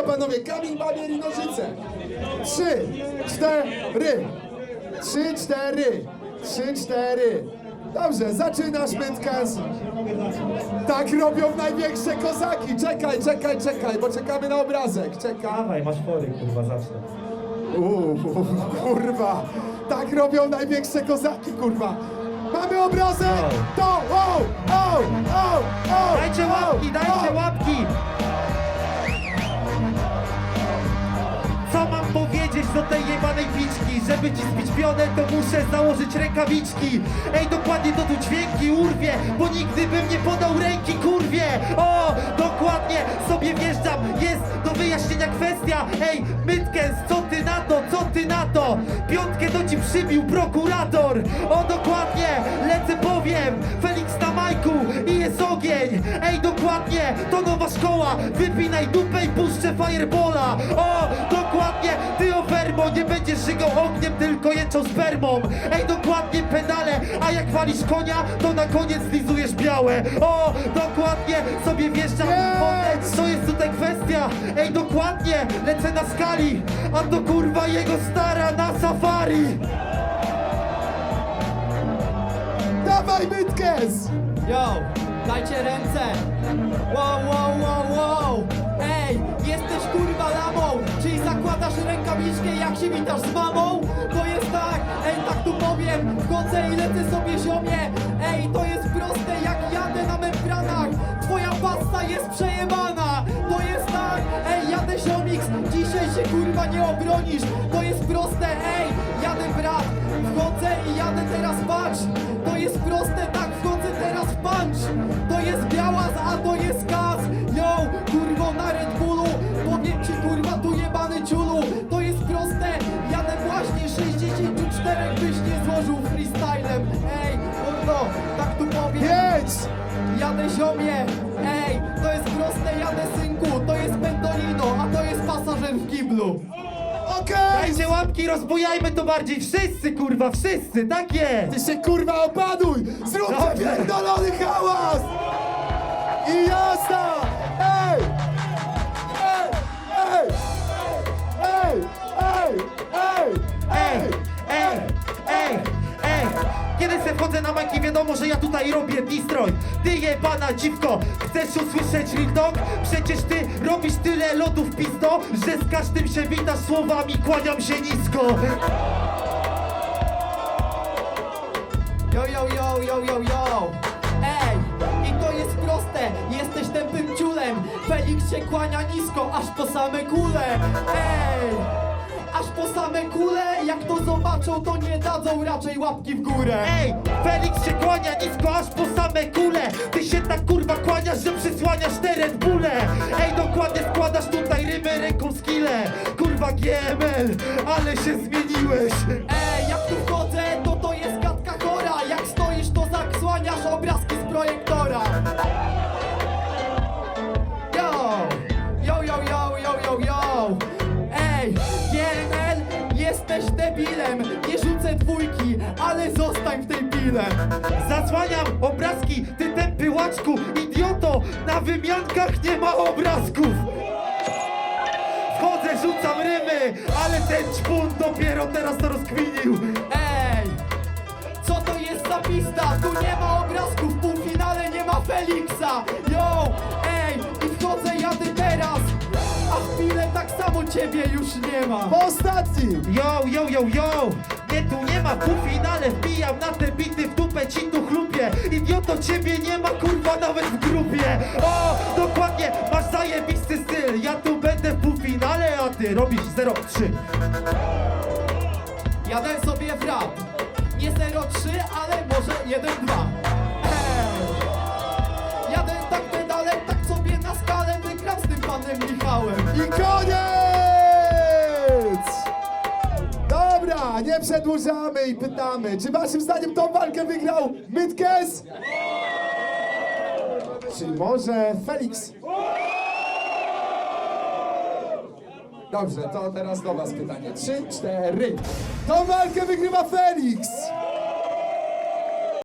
to panowie, kamień, bawier i nożyce. Trzy, cztery. Trzy, cztery. Trzy, cztery. Dobrze, zaczynasz Mytkas. Tak robią największe kozaki. Czekaj, czekaj, czekaj, bo czekamy na obrazek. Czekaj. Dawaj, masz fory, kurwa, zacznę. Uuu, kurwa. Tak robią największe kozaki, kurwa. Mamy obrazek! To! O! O! O! Dajcie łapki, dajcie łapki! Powiedzieć do tej jebanej piczki? Żeby ci zbić pionę, to muszę założyć rękawiczki. Ej, dokładnie to tu dźwięki urwie Bo nigdy bym nie podał ręki, kurwie. O, dokładnie sobie wjeżdżam. Jest do wyjaśnienia kwestia. Ej, Mytkens, co ty na to, co ty na to? Piątkę to ci przybił prokurator. O, dokładnie, lecę powiem. Felix na majku jest ogień. Ej, dokładnie, to nowa szkoła. Wypinaj dupę i puszczę firebola. O, dokładnie, ty o fermo Nie będziesz żygał ogniem, tylko jęczą spermą. Ej, dokładnie, pedale A jak walisz konia, to na koniec lizujesz białe. O, dokładnie, sobie wjeżdżam Jedź! To jest tutaj kwestia. Ej, dokładnie, lecę na skali. A to kurwa jego stara na safari. Dawaj, Mytkes! Yo, dajcie ręce! Wow, wow, wow, wow! Ej, jesteś kurwa lamą! Czyli zakładasz rękawiczkę jak się witasz z mamą? To jest tak, ej, tak tu powiem! Wchodzę i lecę sobie ziomie! Ej, to jest proste jak jadę na membranach! Twoja pasta jest przejebana! To jest tak, ej, jadę ziomix! Dzisiaj się kurwa nie obronisz! To jest proste, ej, jadę Mordo, tak tu powiem! Jedź! Jadę ziomie! Ej, to jest proste, jadę synku! To jest pendolino, a to jest pasażer w kiblu! Okej! Dajcie łapki, rozbujajmy to bardziej Wszyscy kurwa, wszyscy, tak jest Ty się kurwa opaduj! Zrób Dobrze. pierdolony hałas! Kiedy se wchodzę na majki wiadomo, że ja tutaj robię distroj Ty jebana dziwko, chcesz usłyszeć real talk? Przecież ty robisz tyle lodów pisto Że z każdym się witasz słowami, kłaniam się nisko Yo, yo, yo, yo, yo, yo! Ej! I to jest proste! Jesteś tępym ciulem! Felix się kłania nisko, aż po same kule! Ej! Aż po same kule! Jak to zobaczą, to nie dadzą raczej łapki w górę! Ej, Felix się kłania nisko aż po same kule. Ty się tak kurwa kłaniasz, że przysłaniasz te Red Bulle. Ej, dokładnie składasz tutaj rymy ręką skille Kurwa GML, ale się zmieniłeś. Ej, ale zostań w tej pile! Zasłaniam obrazki, ty tępy łaczku, idioto! Na wymiankach nie ma obrazków! Wchodzę, rzucam rymy, ale ten ćpun dopiero teraz to rozkminił! Ej! Co to jest za pista? Tu nie ma obrazków, w półfinale nie ma Feliksa! Yo! Ej! I wchodzę, jadę teraz! A w chwilę tak samo ciebie już nie ma! Po ostatnim! Yo, yo, yo, yo! Nie tu nie ma w półfinale, wbijam na te bity w dupę ci tu chlupie Idioto, ciebie nie ma kurwa nawet w grupie O, dokładnie, masz zajebisty styl Ja tu będę w półfinale, a ty robisz 0-3 Jadę sobie w rap! Nie 0-3, ale może 1-2! Ej! Jadę tak pedale, tak sobie na skalę wygram z tym panem Michałem! I koniec! Nie przedłużamy i pytamy, czy waszym zdaniem tą walkę wygrał Mytkes? Czy może Felix? Dobrze, to teraz do was pytanie. Trzy, cztery. Tą walkę wygrywa Felix!